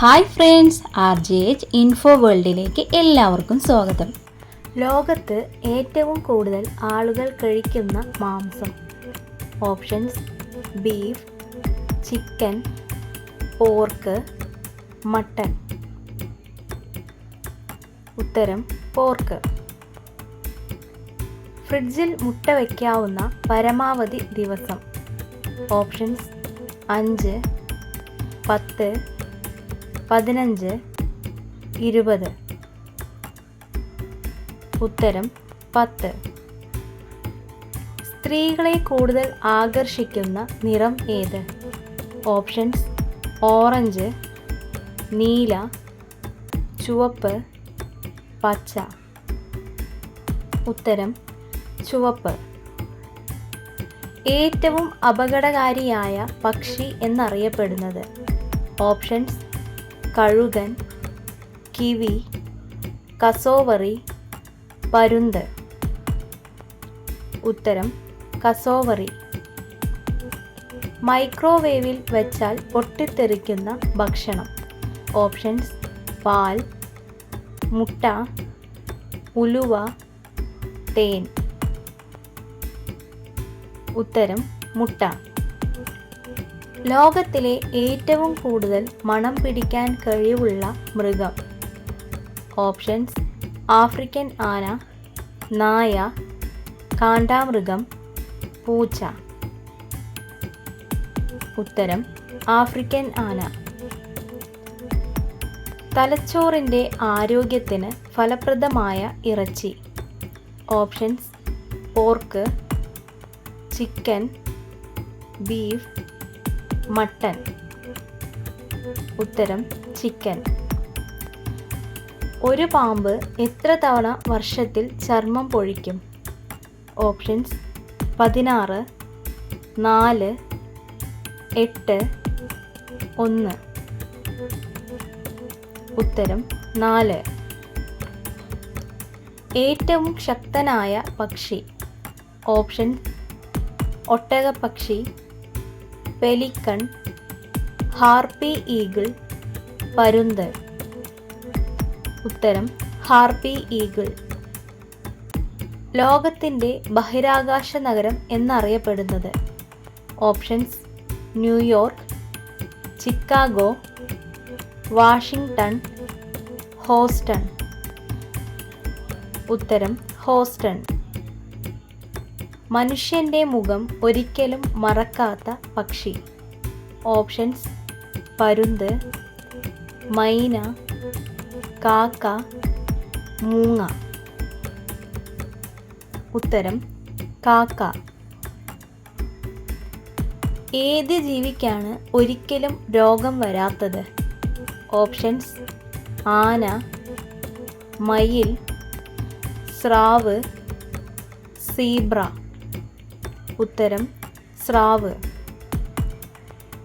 Hi friends R J H info വേൾഡിലേക്ക് എല്ലാവർക്കും സ്വാഗതം. ലോകത്ത് ഏറ്റവും കൂടുതൽ ആളുകൾ കഴിക്കുന്ന മാംസം options beef chicken pork mutton. ഉത്തരം പോർക്ക്. ഫ്രിഡ്ജിൽ മുട്ട വയ്ക്കാവുന്ന പരമാവധി ദിവസം. ഓപ്ഷൻസ് അഞ്ച് പത്ത് പതിനഞ്ച് ഇരുപത്. ഉത്തരം പത്ത്. സ്ത്രീകളെ കൂടുതൽ ആകർഷിക്കുന്ന നിറം ഏത്? ഓപ്ഷൻസ് ഓറഞ്ച് നീല ചുവപ്പ് പച്ച. ഉത്തരം ചുവപ്പ്. ഏറ്റവും അപകടകാരിയായ പക്ഷി എന്നറിയപ്പെടുന്നത് ഓപ്ഷൻസ് കഴുകൻ കിവി കസോവറി പരുന്ത്. ഉത്തരം കസോവറി. മൈക്രോവേവിൽ വെച്ചാൽ പൊട്ടിത്തെറിക്കുന്ന ഭക്ഷണം. ഓപ്ഷൻസ് പാൽ മുട്ട ഉലുവ തേൻ. ഉത്തരം മുട്ട. ലോകത്തിലെ ഏറ്റവും കൂടുതൽ മണം പിടിക്കാൻ കഴിവുള്ള മൃഗം. ഓപ്ഷൻസ് ആഫ്രിക്കൻ ആന നായ കാണ്ടാമൃഗം പൂച്ച. ഉത്തരം ആഫ്രിക്കൻ ആന. തലച്ചോറിന്റെ ആരോഗ്യത്തിന് ഫലപ്രദമായ ഇറച്ചി. Options pork chicken beef mutton ഉത്തരം ചിക്കൻ. ഒരു പാമ്പ് എത്ര തവണ വർഷത്തിൽ ചർമ്മം പൊഴിക്കും? ഓപ്ഷൻസ് പതിനാറ് നാല് എട്ട് ഒന്ന്. ഉത്തരം നാല്. ഏറ്റവും ശക്തനായ പക്ഷി. ഓപ്ഷൻ ഒട്ടകപ്പക്ഷി. പെലിക്കൺ ഹാർപ്പി ഈഗിൾ പരുന്തൽ ഉത്തരം ഹാർപ്പി ഈഗിൾ. ലോകത്തിന്റെ ബഹിരാകാശ നഗരം എന്നറിയപ്പെടുന്നത്. Options New York Chicago Washington Houston. ഉത്തരം ഹോസ്റ്റൺ. മനുഷ്യന്റെ മുഖം ഒരിക്കലും മറക്കാത്ത പക്ഷി. ഓപ്ഷൻസ് പരുന്ത് മൈന കാക്ക മൂങ്ങ. ഉത്തരം കാക്ക. ഏത് ജീവിക്കാണ് ഒരിക്കലും രോഗം വരാത്തത്? ഓപ്ഷൻസ് ആന മയിൽ സ്രാവ് സീബ്ര. ഉത്തരം സ്രാവ്.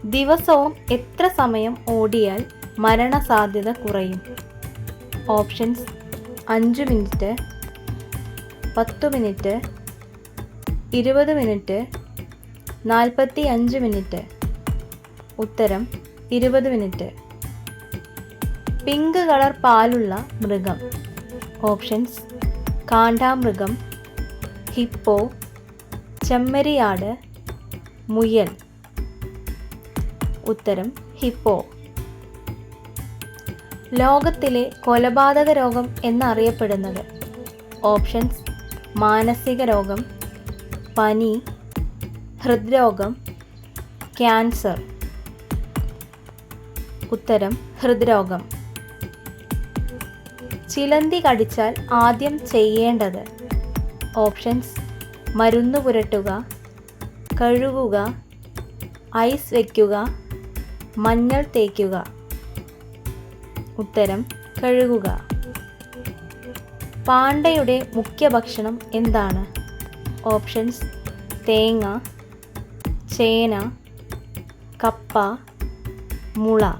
ദിവസവും എത്ര സമയം ഓടിയാൽ മരണസാധ്യത കുറയും? ഓപ്ഷൻസ് അഞ്ച് മിനിറ്റ് പത്ത് മിനിറ്റ് ഇരുപത് മിനിറ്റ് നാൽപ്പത്തി അഞ്ച് മിനിറ്റ്. ഉത്തരം ഇരുപത് മിനിറ്റ്. പിങ്ക് കളർ പാലുള്ള മൃഗം. ഓപ്ഷൻസ് കാണ്ടാമൃഗം ഹിപ്പോ ചെമ്മരിയാട് മുയൽ. ഉത്തരം ഹിപ്പോ. ലോകത്തിലെ കൊലപാതക രോഗം എന്നറിയപ്പെടുന്നത് ഓപ്ഷൻസ് മാനസിക രോഗം പനി ഹൃദ്രോഗം ക്യാൻസർ. ഉത്തരം ഹൃദ്രോഗം. ചിലന്തി കടിച്ചാൽ ആദ്യം ചെയ്യേണ്ടത് ഓപ്ഷൻസ് മരുന്ന് പുരട്ടുക കഴുകുക ഐസ് വയ്ക്കുക മഞ്ഞൾ തേക്കുക. ഉത്തരം കഴുകുക. പാണ്ടയുടെ മുഖ്യ ഭക്ഷണം എന്താണ്? ഓപ്ഷൻസ് തേങ്ങ ചേന കപ്പ മുള.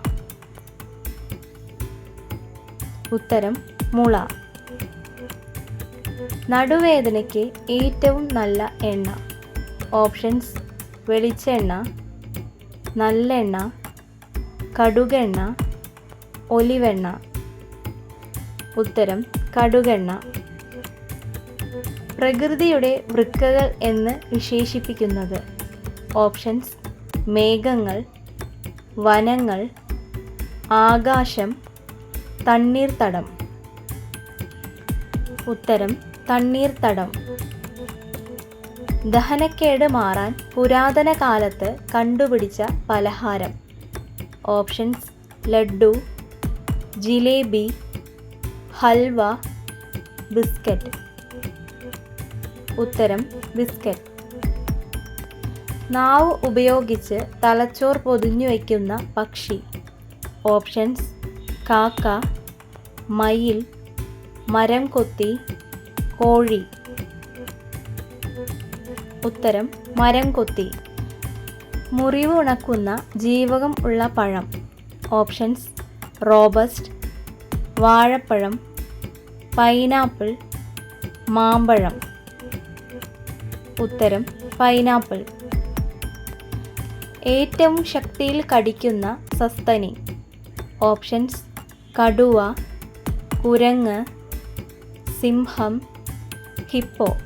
ഉത്തരം മുള. നടുവേദനയ്ക്ക് ഏറ്റവും നല്ല എണ്ണ. ഓപ്ഷൻസ്. വെളിച്ചെണ്ണ നല്ലെണ്ണ കടുകെണ്ണ ഒലിവെണ്ണ. ഉത്തരം കടുകെണ്ണ. പ്രകൃതിയുടെ വൃക്കകൾ എന്ന് വിശേഷിപ്പിക്കുന്നത്. ഓപ്ഷൻസ് മേഘങ്ങൾ വനങ്ങൾ ആകാശം തണ്ണീർത്തടം. ഉത്തരം തണ്ണീർത്തടം. ദഹനക്കേട് മാറാൻ പുരാതന കാലത്ത് കണ്ടുപിടിച്ച പലഹാരം. Options laddu jalebi halwa biscuit. ഉത്തരം ബിസ്ക്കറ്റ്. നാവ് ഉപയോഗിച്ച് തലച്ചോർ പൊതിഞ്ഞു വയ്ക്കുന്ന പക്ഷി. ഓപ്ഷൻസ് കാക്ക മയിൽ മരം കൊത്തി കോഴി. ഉത്തരം മരം കൊത്തി. മുറിവ് ഉണക്കുന്ന ജീവകം ഉള്ള പഴം. ഓപ്ഷൻസ് റോബസ്റ്റ് വാഴപ്പഴം പൈനാപ്പിൾ മാമ്പഴം. ഉത്തരം പൈനാപ്പിൾ. ഏറ്റവും ശക്തിയിൽ കടിക്കുന്ന സസ്തനി. ഓപ്ഷൻസ് കടുവ കുരങ്ങ് സിംഹം ഹിപ്പോ.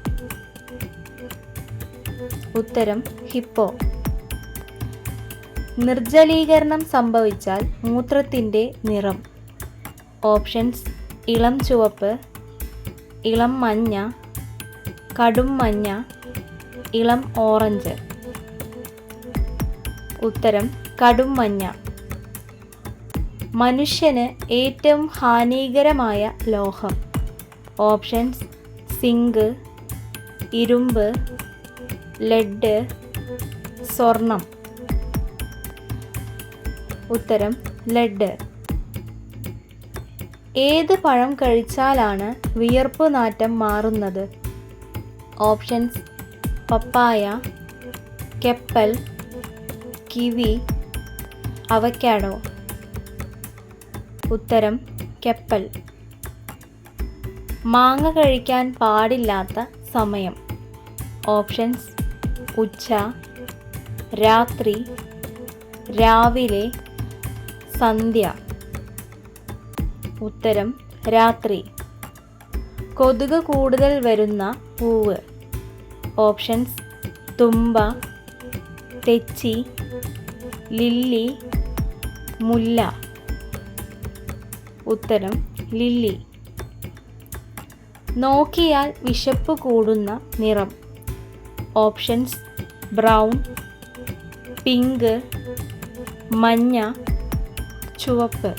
ഉത്തരം ഹിപ്പോ. നിർജലീകരണം സംഭവിച്ചാൽ മൂത്രത്തിന്റെ നിറം. ഓപ്ഷൻസ് ഇളം ചുവപ്പ് ഇളം മഞ്ഞ കടും മഞ്ഞ ഇളം ഓറഞ്ച്. ഉത്തരം കടും മഞ്ഞ. മനുഷ്യന് ഏറ്റവും ഹാനികരമായ ലോഹം. ഓപ്ഷൻസ് സിങ്ക് ഇരുമ്പ് ലെഡ് സ്വർണം. ഉത്തരം ലെഡ്. ഏത് പഴം കഴിച്ചാലാണ് വിയർപ്പ് നാറ്റം മാറുന്നത്? Options papaya kepel kiwi avocado. ഉത്തരം കെപ്പൽ. മാങ്ങ കഴിക്കാൻ പാടില്ലാത്ത സമയം. ഓപ്ഷൻസ് ഉച്ച രാത്രി രാവിലെ സന്ധ്യ. ഉത്തരം രാത്രി. കൊതുക് കൂടുതൽ വരുന്ന പൂവ്. ഓപ്ഷൻസ് തുമ്പ തെച്ചി ലില്ലി മുല്ല. ഉത്തരം ലില്ലി. നോക്കിയാൽ വിശപ്പ് കൂടുന്ന നിറം. ഓപ്ഷൻസ് ബ്രൗൺ പിങ്ക് മഞ്ഞ ചുവപ്പ്.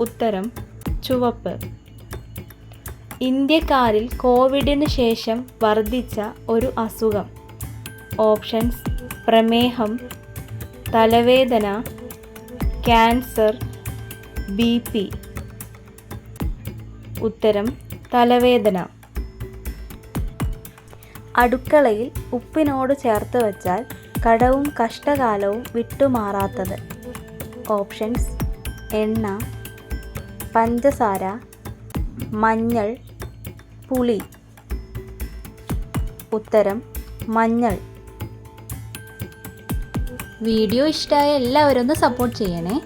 ഉത്തരം ചുവപ്പ്. ഇന്ത്യക്കാരിൽ കോവിഡിന് ശേഷം വർദ്ധിച്ച ഒരു അസുഖം. ഓപ്ഷൻസ് പ്രമേഹം തലവേദന ക്യാൻസർ ബി പി. ഉത്തരം തലവേദന. അടുക്കളയിൽ ഉപ്പിനോട് ചേർത്ത് വച്ചാൽ കടവും കഷ്ടകാലവും വിട്ടുമാറാത്തത്. ഓപ്ഷൻസ് എണ്ണ പഞ്ചസാര മഞ്ഞൾ പുളി. ഉത്തരം മഞ്ഞൾ. വീഡിയോ ഇഷ്ടമായ എല്ലാവരും ഒന്ന് സപ്പോർട്ട് ചെയ്യണേ.